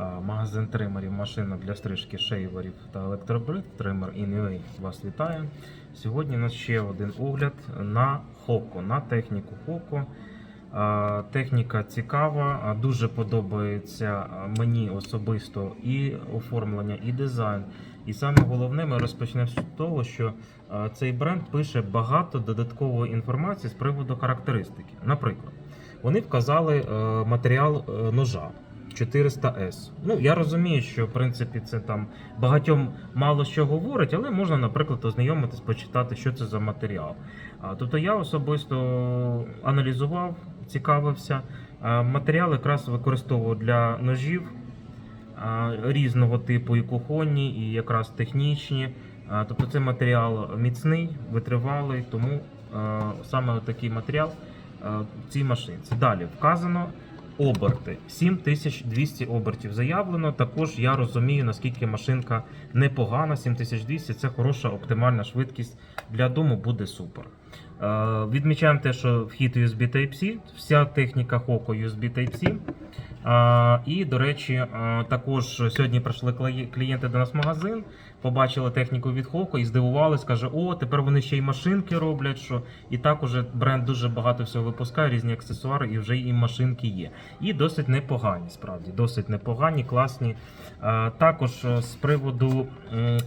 Магазин тримерів, машина для стрижки шейверів та електробрит, тример Inway вас вітає. Сьогодні у нас ще один огляд на Хоко, на техніку Хоко. Техніка цікава, дуже подобається мені особисто і оформлення, і дизайн. І саме головне, ми розпочнемо з того, що цей бренд пише багато додаткової інформації з приводу характеристики. Наприклад, вони вказали е, матеріал е, ножа. 400S. Ну, я розумію, що в принципі це там багатьом мало що говорить, але можна, наприклад, ознайомитись, почитати, що це за матеріал. Тобто я особисто аналізував, цікавився. Матеріал якраз використовував для ножів різного типу, і кухонні, і якраз технічні. Тобто це матеріал міцний, витривалий, тому саме такий матеріал в цій машинці. Далі вказано оберти. 7200 обертів заявлено. Також я розумію, наскільки машинка непогана. 7200 це хороша оптимальна швидкість для дому, буде супер. Е, Відмічаємо те, що вхід USB Type-C, вся техніка Hoco USB Type-C. І, до речі, також сьогодні прийшли клієнти до нас в магазин, побачили техніку від Hoco і здивувались, каже, о, тепер вони ще й машинки роблять. Що... І так уже бренд дуже багато всього випускає, різні аксесуари, і вже і машинки є. І досить непогані, справді, досить непогані, класні. Також з приводу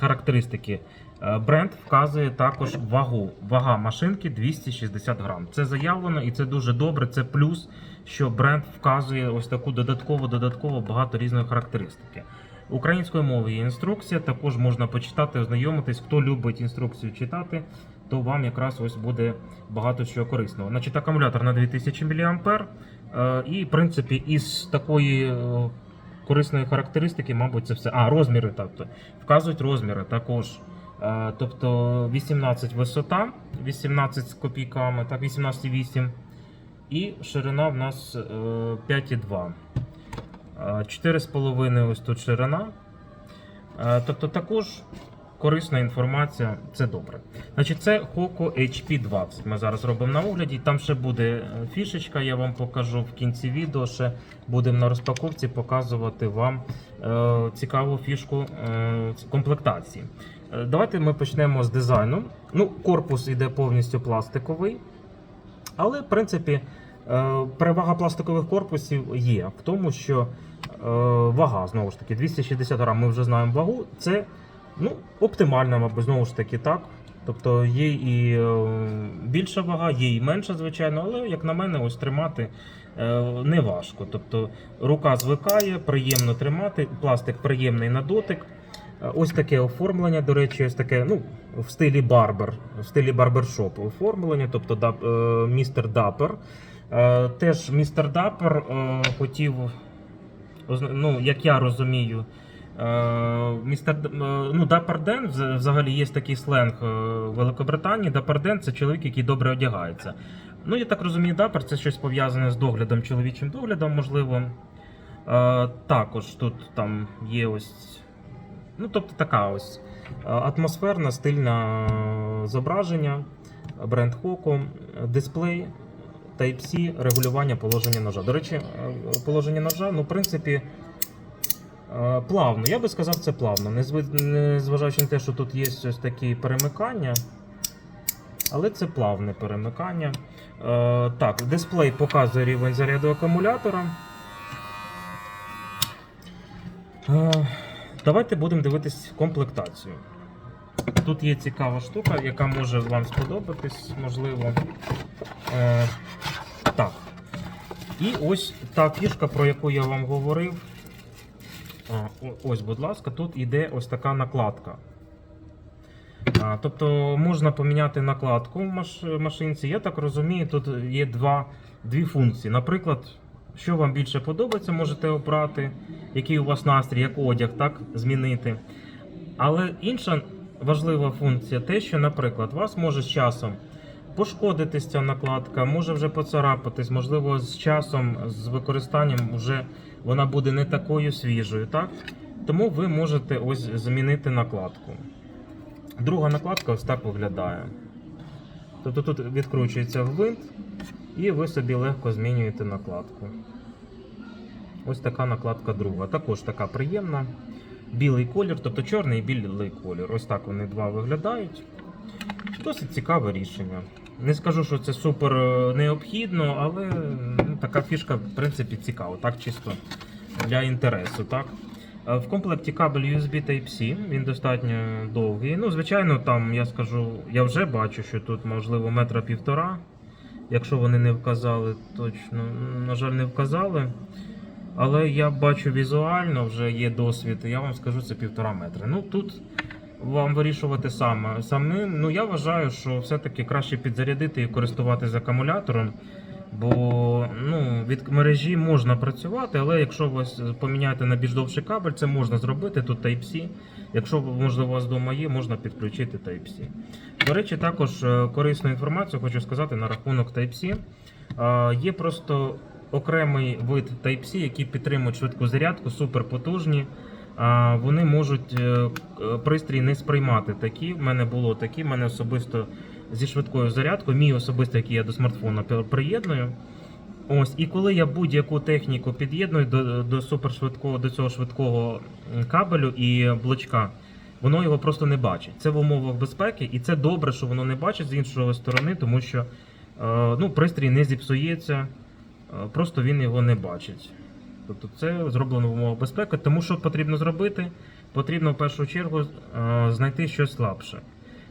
характеристики. Е, Бренд вказує також вагу. Вага машинки 260 грам. Це заявлено і це дуже добре. Це плюс, що бренд вказує ось таку додатково, додатково багато різної характеристики. Українською мовою є інструкція, також можна почитати, ознайомитись. Хто любить інструкцію читати, то вам якраз ось буде багато чого корисного. Значить, акумулятор на 2000 мА. Е, І, в принципі, із такої е, корисної характеристики, мабуть, це все. А, розміри, тобто. Вказують розміри також. Е, Тобто 18 висота, 18 з копійками, так, 18,8. І ширина в нас е, 5,2. Е, 4,5 ось тут ширина. Е, Тобто також корисна інформація, це добре. Значить, це Hoco HP20. Ми зараз робимо на огляді. Там ще буде е, фішечка, я вам покажу в кінці відео. Ще будемо на розпаковці показувати вам е, цікаву фішку е, комплектації. Е, Давайте ми почнемо з дизайну. Ну, корпус іде повністю пластиковий. Але, в принципі, е, перевага пластикових корпусів є в тому, що вага, знову ж таки, 260 грам, ми вже знаємо вагу. Це ну, оптимальна, мабуть, знову ж таки, так. Тобто є і е, більша вага, є і менша, звичайно, але, як на мене, ось тримати е, не важко. Тобто рука звикає, приємно тримати, пластик приємний на дотик. Е, Ось таке оформлення, до речі, ось таке, ну, в стилі барбер, в стилі барбершоп оформлення, тобто містер Дапер. Теж містер Дапер хотів, ну, як я розумію, містер е, ну, Дапер Ден, вз- взагалі є такий сленг е, в Великобританії. Дапер Ден це чоловік, який добре одягається. Ну, я так розумію, Дапер це щось пов'язане з доглядом, чоловічим доглядом, можливо. Е, також тут там є ось. Ну, тобто така ось е, атмосферна, стильна е, зображення, бренд Hoco, дисплей, Type-C, регулювання положення ножа. До речі, е, положення ножа, ну, в принципі, е, плавно. Я би сказав, це плавно. Незважаючи на те, що тут є ось такі перемикання. Але це плавне перемикання. Е, так, дисплей показує рівень заряду акумулятора. Е, Давайте будемо дивитись комплектацію. Тут є цікава штука, яка може вам сподобатись, можливо. Е, так. І ось та фішка, про яку я вам говорив. Ось, будь ласка, тут іде ось така накладка. А, тобто можна поміняти накладку в маш- машинці. Я так розумію, тут є два, дві функції. Наприклад, що вам більше подобається, можете обрати, який у вас настрій, як одяг, так, змінити. Але інша важлива функція те, що, наприклад, вас може з часом пошкодитись ця накладка, може вже поцарапатись, можливо, з часом, з використанням вже вона буде не такою свіжою, так? Тому ви можете ось змінити накладку. Друга накладка ось так виглядає. Тобто тут відкручується гвинт, і ви собі легко змінюєте накладку. Ось така накладка друга. Також така приємна. Білий колір, тобто чорний і білий колір. Ось так вони два виглядають. Досить цікаве рішення. Не скажу, що це супер е, необхідно, але ну, така фішка, в принципі, цікава, так чисто для інтересу. Так? Е, В комплекті кабель USB Type-C, він достатньо довгий. Ну, звичайно, там я скажу, я вже бачу, що тут можливо метра півтора. Якщо вони не вказали, точно, на жаль, не вказали. Але я бачу візуально, вже є досвід, і я вам скажу, це півтора метри. Ну тут вам вирішувати саме самим. Ну я вважаю, що все-таки краще підзарядити і користуватися акумулятором. Бо ну, від мережі можна працювати, але якщо ви поміняєте на більш довший кабель, це можна зробити. Тут Type-C. Якщо можливо у вас вдома є, можна підключити Type-C. До речі, також е, корисну інформацію хочу сказати на рахунок Type-C. Е, Є просто окремий вид Type-C, які підтримують швидку зарядку, суперпотужні. Вони можуть е, пристрій не сприймати такі. В мене було такі. В мене особисто зі швидкою зарядкою, мій особисто, який я до смартфона приєдную. Ось, і коли я будь-яку техніку під'єдную до, до супершвидкого, до цього швидкого кабелю і блочка, воно його просто не бачить. Це в умовах безпеки, і це добре, що воно не бачить з іншої сторони, тому що е, ну, пристрій не зіпсується, е, просто він його не бачить. Тобто це зроблено в умовах безпеки. Тому що потрібно зробити? Потрібно в першу чергу е, знайти щось слабше.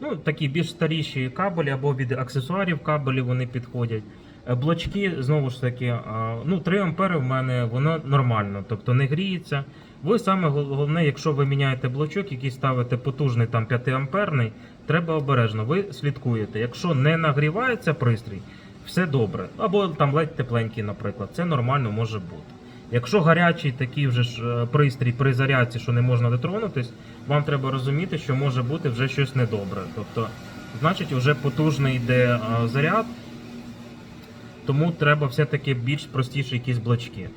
Ну, такі більш старіші кабелі або від аксесуарів кабелі вони підходять. Е, Блочки, знову ж таки, е, ну 3 ампери в мене воно нормально, тобто не гріється. Ви саме головне, якщо ви міняєте блочок, який ставите потужний там 5 амперний, треба обережно. Ви слідкуєте. Якщо не нагрівається пристрій, все добре. Або там ледь тепленький, наприклад, це нормально може бути. Якщо гарячий такий вже ж е, пристрій при зарядці, що не можна дотронутись, вам треба розуміти, що може бути вже щось недобре. Тобто, значить, вже потужний йде е, заряд, тому треба все-таки більш простіші якісь блочки.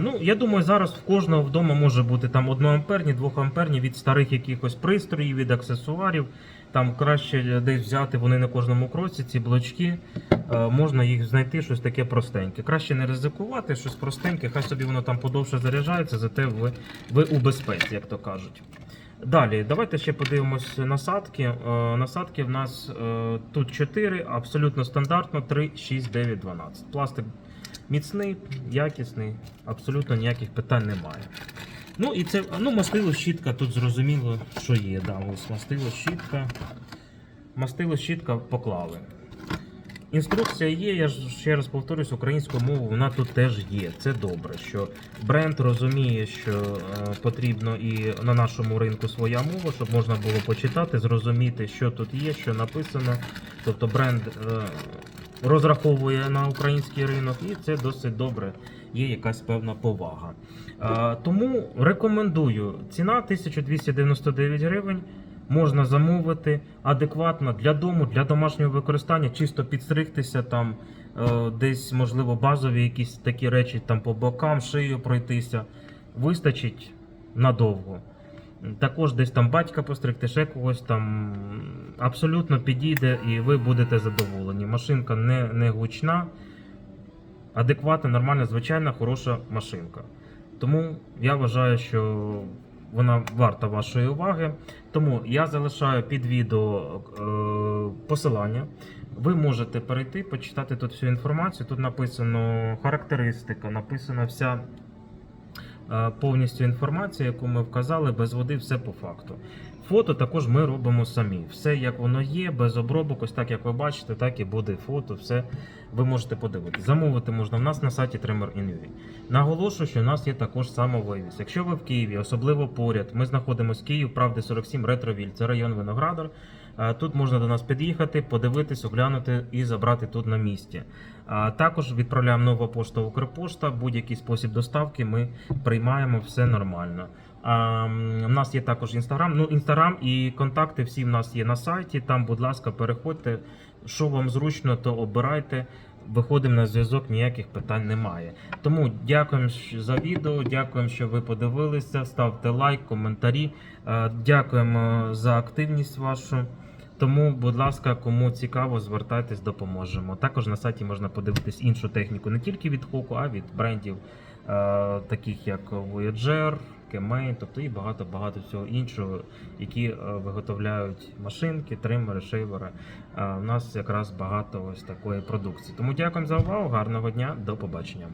Ну, я думаю, зараз в кожного вдома може бути там 1 амперні, 2 амперні від старих якихось пристроїв, від аксесуарів. Там краще десь взяти вони на кожному кроці, ці блочки. Е, можна їх знайти щось таке простеньке. Краще не ризикувати, щось простеньке, хай собі воно там подовше заряджається, зате ви, ви у безпеці, як то кажуть. Далі, давайте ще подивимось насадки. Е, насадки в нас е, тут 4, абсолютно стандартно 3, 6, 9, 12. Пластик міцний, якісний, абсолютно ніяких питань немає. Ну і це, ну, мастило щітка, тут зрозуміло, що є. Да, ось мастило щітка. Мастило щітка поклали. Інструкція є, я ж ще раз повторюсь, українською мовою вона тут теж є. Це добре, що бренд розуміє, що е, потрібно і на нашому ринку своя мова, щоб можна було почитати, зрозуміти, що тут є, що написано. Тобто бренд е, розраховує на український ринок, і це досить добре. Є якась певна повага. Е, тому рекомендую. Ціна 1299 гривень. Можна замовити адекватно для дому, для домашнього використання, чисто підстригтися там, е, десь, можливо, базові якісь такі речі там по бокам, шию пройтися. Вистачить надовго. Також десь там батька постригти, ще когось там абсолютно підійде і ви будете задоволені. Машинка не, не гучна, адекватна, нормальна, звичайна, хороша машинка. Тому я вважаю, що вона варта вашої уваги. Тому я залишаю під відео е, посилання. Ви можете перейти, почитати тут всю інформацію. Тут написано характеристика, написана вся е, повністю інформація, яку ми вказали, без води, все по факту. Фото також ми робимо самі. Все як воно є, без обробок, ось так як ви бачите, так і буде фото, все ви можете подивитися. Замовити можна в нас на сайті Trimmer.in.ua. Наголошую, що у нас є також самовивіз. Якщо ви в Києві, особливо поряд, ми знаходимося в Київ, правди 47, Ретровіль, це район Виноградар. Тут можна до нас під'їхати, подивитись, оглянути і забрати тут на місці. Також відправляємо нова пошта Укрпошта, будь-який спосіб доставки ми приймаємо все нормально. У нас є також інстаграм. Ну, інстаграм і контакти всі в нас є на сайті. Там, будь ласка, переходьте. Що вам зручно, то обирайте. Виходимо на зв'язок, ніяких питань немає. Тому дякуємо за відео, дякуємо, що ви подивилися. Ставте лайк, коментарі. Е, Дякуємо за активність вашу. Тому, будь ласка, кому цікаво, звертайтесь, допоможемо. Також на сайті можна подивитись іншу техніку не тільки від Хоку, а від брендів таких як Voyager, Kemei, тобто і багато-багато всього іншого, які е, виготовляють машинки, тримери, шейвери. Е, У нас якраз багато ось такої продукції. Тому дякую за увагу, гарного дня, до побачення.